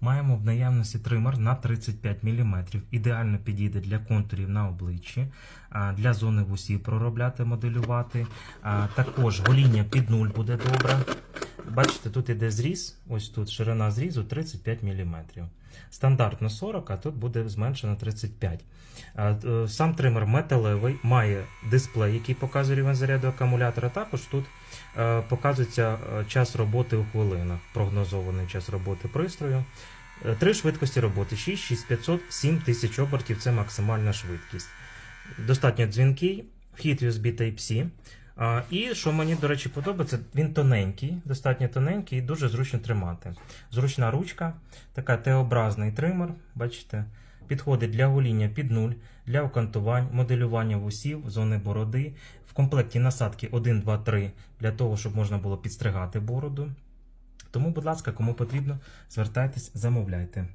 Маємо в наявності тример на 35 мм. Ідеально підійде для контурів на обличчі, для зони вусів проробляти, моделювати. Також гоління під нуль буде добре. Бачите, тут іде зріз, ось тут ширина зрізу 35 мм. Стандартно 40, а тут буде зменшено 35. А, е, Сам тример металевий, має дисплей, який показує рівень заряду акумулятора. Також тут е, показується е, час роботи у хвилинах, прогнозований час роботи пристрою. Три швидкості роботи: 6, 6500, 7000 обертів це максимальна швидкість. Достатньо дзвінкий, вхід USB Type-C. І що мені, до речі, подобається, він тоненький, достатньо тоненький і дуже зручно тримати. Зручна ручка, така Т-образний тример, бачите, підходить для гоління під нуль, для окантувань, моделювання вусів, зони бороди. В комплекті насадки 1, 2, 3 для того, щоб можна було підстригати бороду. Тому, будь ласка, кому потрібно, звертайтесь, замовляйте.